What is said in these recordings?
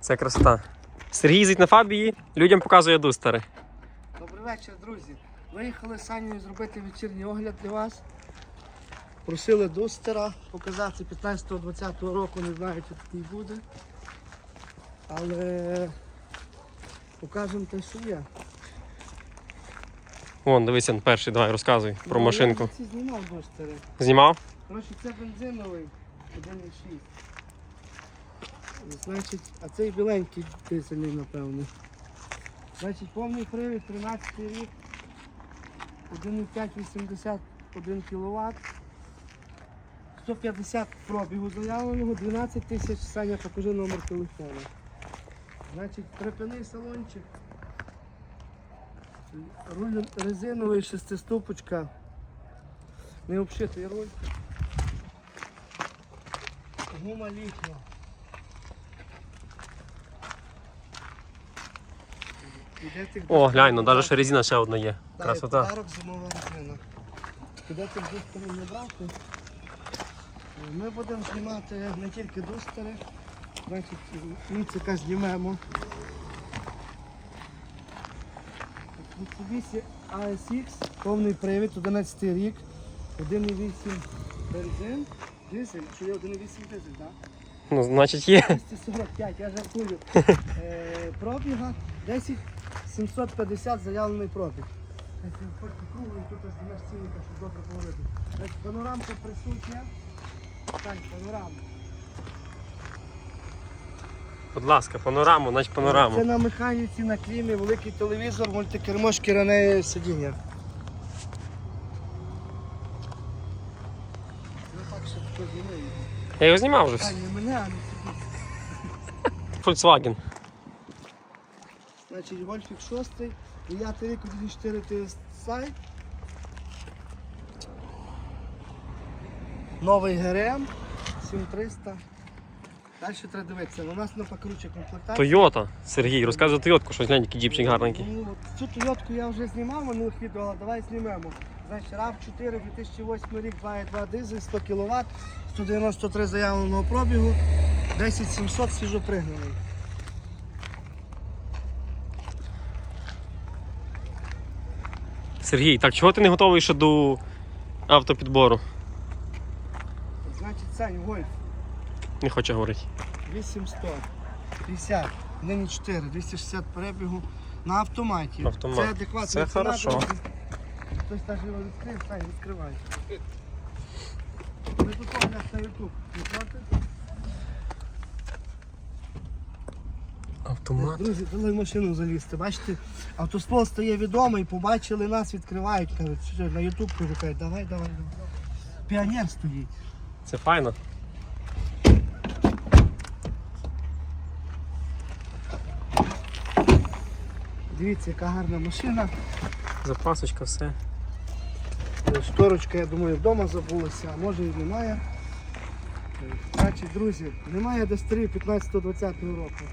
Це красота. Сергій їздить на фабії, людям показує дустери. Добрий вечір, друзі. Виїхали з Санєю зробити вечірній огляд для вас. Просили дустера показати 15-20 року, не знаю, чи такий буде. Але покажемо те, що є. Вон, дивися, перший, давай розказуй про Ну, машинку. Я ці знімав дустери. Знімав? Коротше, це бензиновий 1.6. Значить, а цей біленький дизельний, напевно. Значить, повний привід 13 рік. 1,5 81 кВт. 150 пробігу заявленого, 12 тисяч. Саня, покажи номер телефону. Значить, припини салончик. Руль резиновий, шестиступочка. Не обшитий руль. Гума літня. Іде тих О, глянь, ну навіть ще резина ще одна є. Та, Красота. Подарок зимова резина. Куди ти дустери не брати? Ми будемо знімати не тільки дустери, значить, міцика знімемо. Mitsubishi ASX, повний привід, 11 рік, 1,8 бензин, дизель, що є 1,8 дизель, так? Ну, значить є. 245, я жартую. Е, пробіга 10 750 заявлений пробіг. Тут ось знімеш цінника, щоб добре поговорити. Панорамка присутня. Так, панорама. Будь ласка, панораму, значить Це на механіці, на клімі, великий телевізор, мультикермо, шкіряне сидіння. Ну. Я його знімав вже. Все. не мене, а не. Volkswagen. Значить, Гольфік 6, 9 рік 1.4 TSI. Новий ГРМ 7300. Далі треба дивитися. У нас на покруче комплектація. Тойота. Сергій, розказуй Тойотку, щось глянь, який джіпчик гарненький. Ну, от цю Тойотку я вже знімав минулих відео, але давай знімемо. Значить, RAV 4 2008 рік, 2.2 дизель, 100 кВт, 193 заявленого пробігу, 10700 свіжопригнаний. Сергій, так чого ти не готовий ще до автопідбору? Значить, Сань, Гольф. Не хоче говорити. 8100, 50, нині 4, 260 перебігу на автоматі. Автомат. Це адекватна Це ціна, хорошо. друзі. Хтось навіть його відкрив, Сань, відкривай. Ми тут огляд на YouTube. Не проти? Автомат. Друзі, дали в машину залізти. Бачите, автоствол стає відомий, побачили нас, відкривають, кажуть, що на YouTube кажуть, давай, давай, давай. Піонер стоїть. Це файно. Дивіться, яка гарна машина. Запасочка, все. Шторочка, я думаю, вдома забулася, а може і немає. Значить, друзі, немає достарів 15-20 року.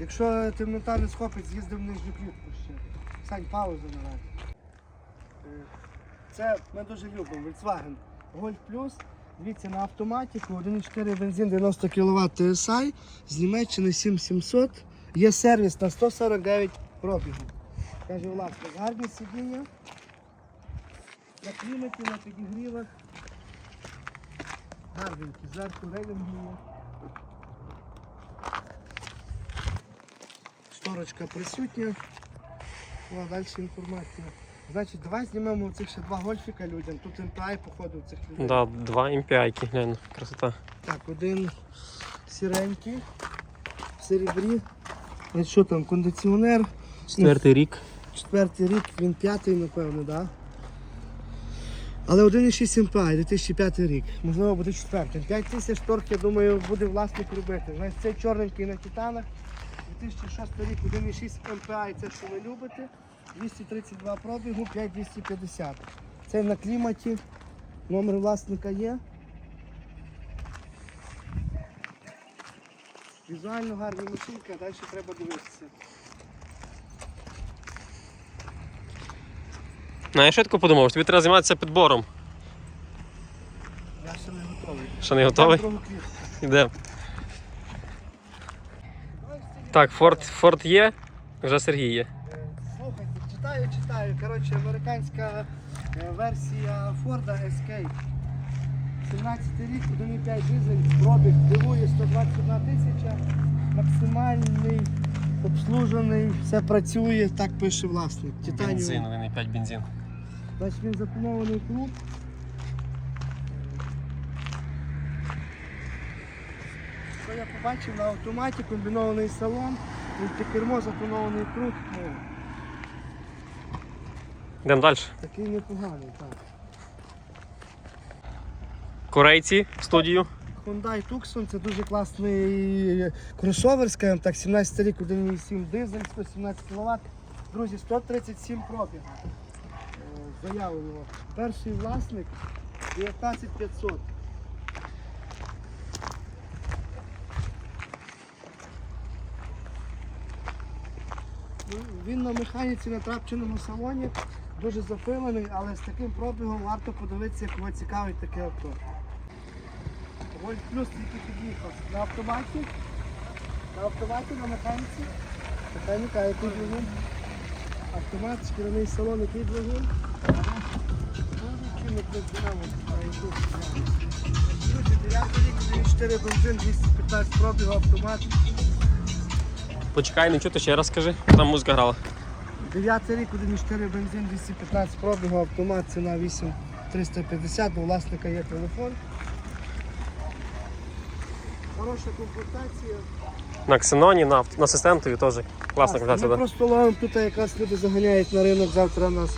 Якщо темнота не схопить, з'їздив в нижню клітку ще. Сань, паузу наразі. Е, Це ми дуже любимо, Volkswagen Golf Plus. Дивіться, на автоматику 1,4 бензин 90 кВт TSI з Німеччини 7700. Є сервіс на 149 пробігу. Каже, ласка, гарні сидіння. На кліматі, на підігрівах. Гарненькі, зверху рейлінги є. Шторочка присутня. О, далі інформація. Значить, давай знімемо цих ще два гольфіка людям. Тут MPI, походу, цих людей. Да, два MPI, глянь, красота. Так, один сіренький, в серебрі. А що там, кондиціонер? Четвертий рік. Четвертий рік, він п'ятий, напевно, так? Да? Але 1,6 MPI, 2005 рік. Можливо, буде четвертий. 5 тисяч торг, я думаю, буде власник робити. Значить, цей чорненький на титанах. 2006 рік, 1,6 MPI, це що ви любите. 232 пробігу, 5250. Це на кліматі. Номер власника є. Візуально гарна машинка, далі треба дивитися. Ну, я швидко подумав, що тобі треба займатися підбором. Я ще не готовий. Ще не готовий? Іде. Так, Форд, Форд є, вже Сергій є. Е, Слухайте, читаю, читаю. Коротше, американська е, версія Форда Escape. 17 рік, 1,5 дизель, пробіг дивує 121 тисяча, максимальний, обслужений, все працює, так пише власник. Титаніум. 1,5 бензин. Значить він запланований круг. Я побачив на автоматі, комбінований салон, мультикермо, запланований круг. Ну, Йдемо далі. такий непоганий, так. Корейці в студію. Hyundai Tucson це дуже класний кросовер, скажімо так, 17 рік, 1,7 дизель, 117 кВт. Друзі, 137 пробіг. Е, Заявлено. Перший власник 19500. Ну, Він на механіці на трапченому салоні, дуже запилений, але з таким пробігом варто подивитися, кого цікавить таке авто. Вольт плюс тільки під'їхав на автоматі. На автоматі, на механіці. Механіка, який двигун. Автомат, шкіряний салон, який двигун. Чинник без динамо. Друзі, 9 рік, 4 бензин, 215 пробігу, автомат. Почекай, не чути, ще раз скажи. Там музика грала. 9 рік, 1,4 бензин, 215 пробігу, автомат, ціна 8350, у власника є телефон. Хороша комплектація. На Ксеноні, на, авт- на асистентові теж. Класна Класно. комплектація, Ми да? просто ловимо тут якраз люди заганяють на ринок, завтра у нас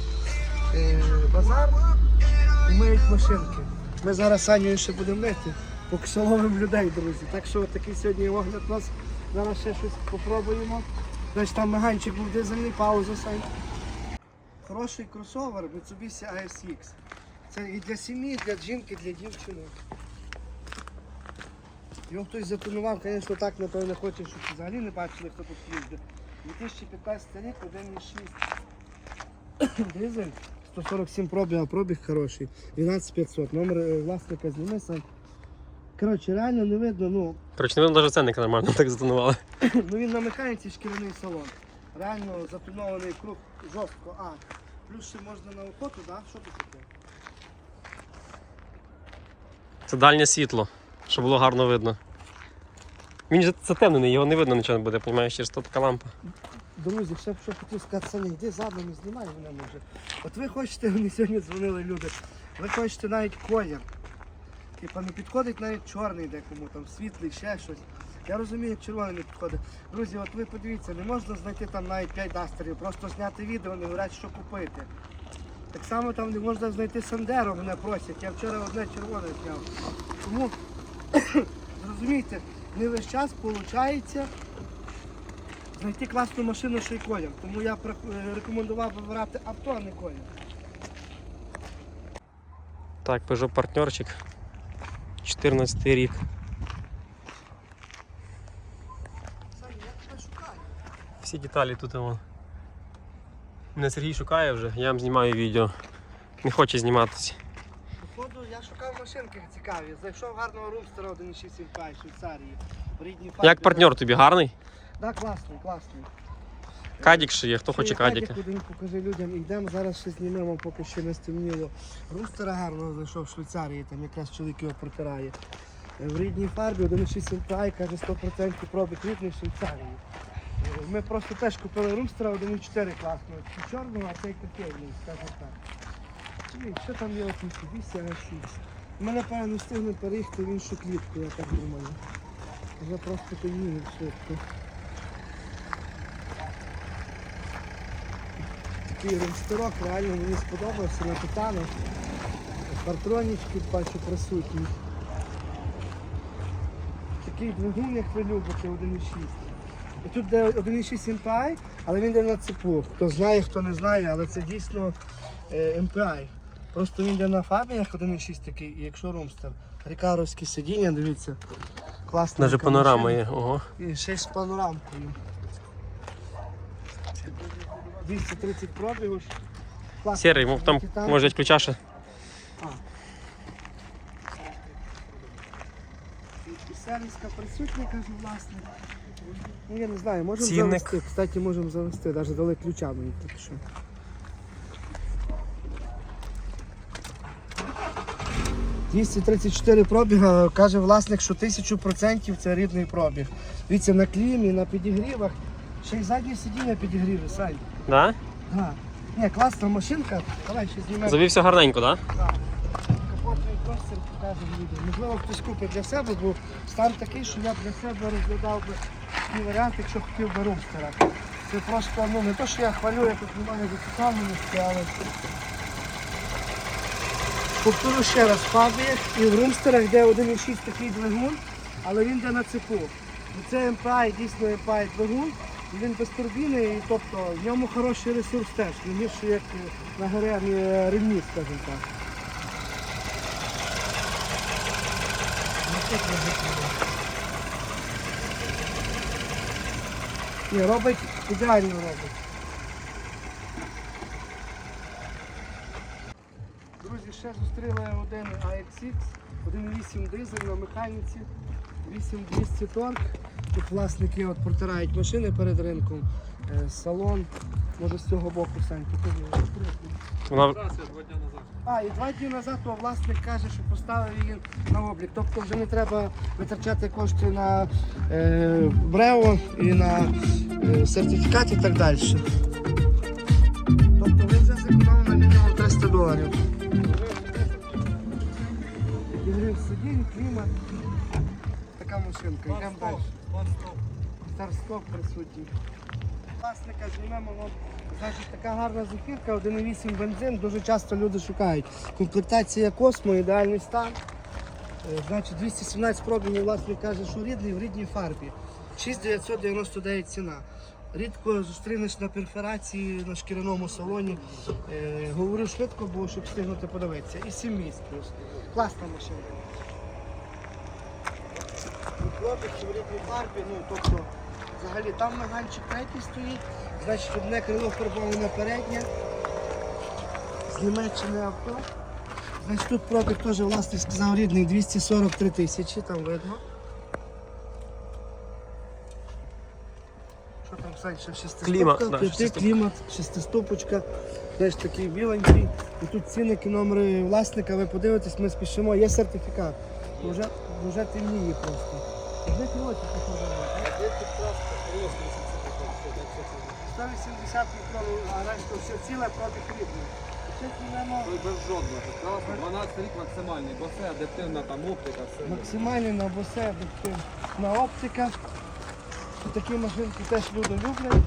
е, базар і миють машинки. Ми зараз Саню ще будемо мити, поки що ловимо людей, друзі. Так що такий сьогодні огляд у нас. Зараз ще щось попробуємо. Значить там меганчик був дизельний, пауза Сань. Хороший кросовер Mitsubishi ASX. Це і для сім'ї, і для жінки, і для дівчини. Його хтось затонував, звісно, так напевно хоче, щоб взагалі не бачили, хто тут їздить. 2015 рік, 1,6. Дизель, 147 пробіг, а пробіг хороший. 12500. Номер е, власника зніми. Коротше, реально не видно, ну, Коротше, не видно навіть ценника нормально так затонували. ну він на механіці шкіряний салон. Реально заплінований круг жорстко. А, плюс ще можна на охоту, да? Що тут таке? Це дальнє світло, щоб було гарно видно. Він же затемнений, його не видно нічого не буде, розумієш, через то така лампа. Друзі, ще б що хотів сказати, Саня, йди задом і знімай мене може. От ви хочете, мені сьогодні дзвонили люди, ви хочете навіть колір. Типа не підходить навіть чорний декому, там світлий, ще щось. Я розумію, червоний не підходить. Друзі, от ви подивіться, не можна знайти там навіть 5 дастерів, просто зняти відео, не говорять, що купити. Так само там не можна знайти Сандеро, мене просять. Я вчора одне червоне зняв. Тому зрозумійте, не весь час виходить знайти класну машину, що й колір. Тому я е, рекомендував вибирати авто, а не колір. Так, Peugeot партнерчик. 14 рік. Всі деталі тут вон. Мене Сергій шукає вже, я вам знімаю відео. Не хоче зніматися. Походу, я шукав машинки цікаві. Зайшов гарного румстера 1.6 Інфай Швейцарії. В Як партнер тобі гарний? Так, класний, класний. Кадік ще є, хто хоче є кадік, кадіка. Один покажи людям. Йдемо, зараз ще знімемо, поки ще не стемніло. Рустера гарно зайшов в Швейцарії, там якраз чоловік його протирає. В рідній фарбі 1.6 Інфай, каже 100% пробіг рідний Швейцарії. Е, Ми просто теж купили румстера 1.4 класного. Чорного, а цей кофейний, скажімо так. Що там є от Mitsubishi A6? Ми напевно встигнемо переїхати в іншу клітку, я так думаю. Вже просто поїдемо швидко. Такий румстерок реально мені сподобався на титану. Партронічки бачу присутні. Такий двигун, як ви любите, 1.6. І тут де 1.6 MPI, але він йде на цепу. Хто знає, хто не знає, але це дійсно е, MPI. Просто він йде на фабіях 1.6 такий, і якщо румстер. Рікаровські сидіння, дивіться. Класна. Навіть панорама є. Ого. І ще з панорамкою. 230 пробігів. Класно. Сірий, мов там може ключа ще. А. сервіска присутня, каже власник. Ну я не знаю, можемо Цінник. завести. Кстати, можемо завести, навіть дали ключа мені так що. «234 пробіга, каже власник, що 1000% це рідний пробіг. Дивіться, на клімі, на підігрівах, ще й задні сидіння підігріви, Сань. Да? Ага. Ні, класна машинка. Давай ще знімемо. Завівся гарненько, так? Да? Так. Капотний простір покажемо відео. Можливо, хтось купить для себе, бо стан такий, що я б для себе розглядав би такий варіант, якщо хотів би румстера. Це просто, ну не то, що я хвалю, я тут немає зацікавленості, але повторю ще раз, фабрик і в румстерах йде 1,6 такий двигун, але він йде на цепу. Це MPI, дійсно MPI двигун, він без турбіни, і тобто в ньому хороший ресурс теж, не гірше, як на гаремі ремні, скажімо так. Ні, робить ідеально робить. Друзі, ще зустріли один AXX, 1.8 дизель на механіці, 8200 торг. Тут власники от протирають машини перед ринком, Е, салон. Може з цього боку Сань, покажи. Вона А, і два дні назад то власник каже, що поставив її на облік. Тобто вже не треба витрачати кошти на е, брево і на е, сертифікат і так далі. Тобто ви вже зекономили на мінімум 300 доларів. Сидінь, клімат. Така машинка. Йдемо далі. Старт-стоп присутній. Власника знімемо вам. Значить, така гарна зефірка, 1,8 бензин, дуже часто люди шукають. Комплектація Космо, ідеальний стан. Е, Значить, 217 пробігів, власник каже, що рідний в рідній фарбі. 6999 ціна. Рідко зустрінеш на перфорації на шкіряному салоні. Е, говорю швидко, бо щоб встигнути подивитися. І 7 місць плюс. Класна машина. І в рідній фарбі, ну тобто взагалі там наганчик третій стоїть, значить одне крило фарбоване переднє. З Німеччини авто. Значить тут пробіг теж власник сказав рідний 243 тисячі, там видно. Що там Сань, ще шестиступка? П'яти, клімат, шестиступочка. Теж такий біленький. І тут цінники, номери власника, ви подивитесь, ми спішимо, є сертифікат. Вже, вже темніє просто. Де кілочок 180 мікрон, а решта все ціле проти Ой, без жодного. Класно, 12 рік максимальний, бо це адаптивна там оптика, все. максимальний на босе на оптика. Такі машинки теж люди люблять.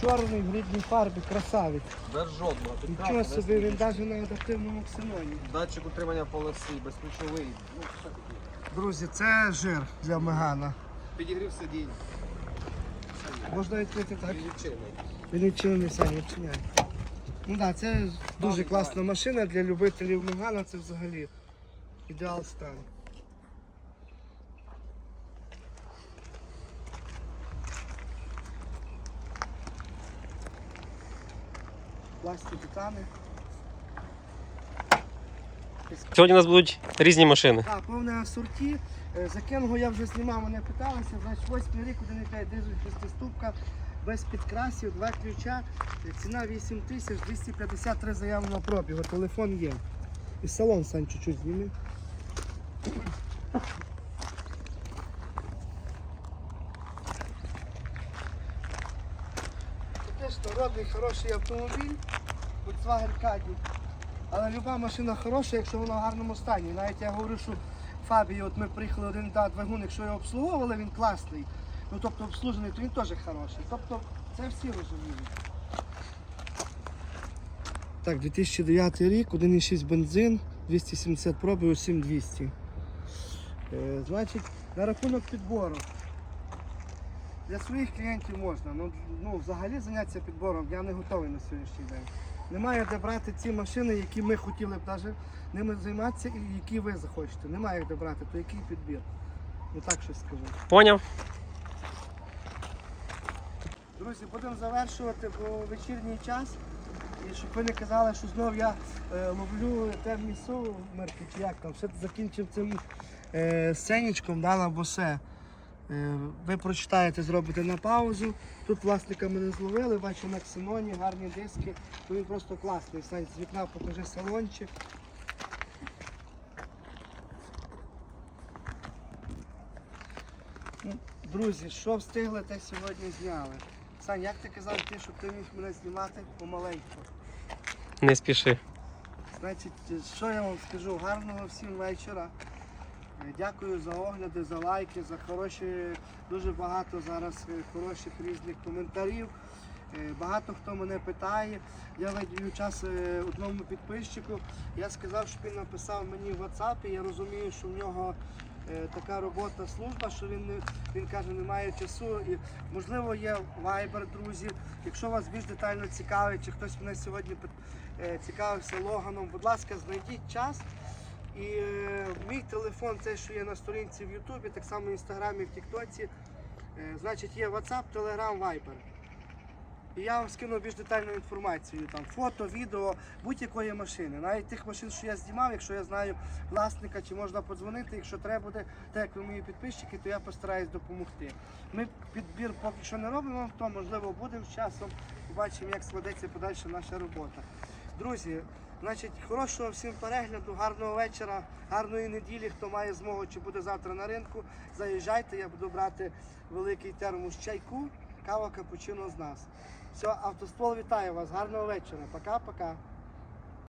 Чорний в рідній фарбі, красавець. Без жодного. Тут Нічого собі, він навіть на адаптивному ксеноні. Датчик утримання полоси, безключовий. Ну, все таке. Друзі, це жир для Мегана. Підігрів сидінь. Можна відкрити так? Він відчинений сам відчиняє. Ну так, це дуже класна машина для любителів Мегана, це взагалі ідеал стан. Власні титани. Сьогодні у нас будуть різні машини. Так, повне асорті. Е, За Кенгу я вже знімав, мене питалися. Значить, восьмий рік, 1,5 дизель, шестиступка, без підкрасів, два ключа. Е, Ціна 8 тисяч, 253 заявлено пробігу. Телефон є. І салон сам чуть-чуть зніми. Теж народний хороший автомобіль. Volkswagen Caddy. Але люба машина хороша, якщо вона в гарному стані. Навіть я говорю, що Фабії, от ми приїхали один да, двигун, якщо його обслуговували, він класний. Ну тобто обслужений, то він теж хороший. Тобто це всі розуміють. Так, 2009 рік, 1,6 бензин, 270 пробів, 7200. Е, значить, на рахунок підбору. Для своїх клієнтів можна. Ну, ну взагалі зайнятися підбором я не готовий на сьогоднішній день. Немає де брати ці машини, які ми хотіли б навіть ними займатися і які ви захочете. Немає де брати, то який підбір. Ну так щось скажу. Поняв? Друзі, будемо завершувати, бо вечірній час. І щоб ви не казали, що знов я е, ловлю темні сумерки, чи як там, ще закінчив цим е, сценічком да, на босе. Е, ви прочитаєте, зробите на паузу. Тут власника ми не зловили, бачу на ксеноні, гарні диски. Він просто класний. Сань, з вікна покажи салончик. Ну, Друзі, що встигли, те сьогодні зняли. Сань, як ти казав, ти, щоб ти міг мене знімати помаленьку? Не спіши. Значить, що я вам скажу? Гарного всім вечора. Е, Дякую за огляди, за лайки, за хороші, дуже багато зараз е, хороших різних коментарів. Е, Багато хто мене питає. Я видію час одному підписчику. Я сказав, щоб він написав мені в WhatsApp. Я розумію, що в нього така робота, служба, що він не він каже, немає часу. І можливо є Viber, друзі. Якщо вас більш детально цікавить, чи хтось мене сьогодні цікавився Логаном, будь ласка, знайдіть час. І е, мій телефон, це що є на сторінці в Ютубі, так само в інстаграмі, в Тіктоці. Е, значить, є WhatsApp, Telegram, Viber. І я вам скину більш детальну інформацію, там фото, відео будь-якої машини. Навіть тих машин, що я знімав, якщо я знаю власника, чи можна подзвонити, якщо треба буде, так як ви мої підписчики, то я постараюсь допомогти. Ми підбір поки що не робимо, то можливо буде з часом. Побачимо, як складеться подальша наша робота. Друзі, значить, хорошого всім перегляду, гарного вечора, гарної неділі. Хто має змогу чи буде завтра на ринку, заїжджайте, я буду брати великий термос чайку, кава капучино з нас. Все, автоствол вітаю вас, гарного вечора. Пока-пока.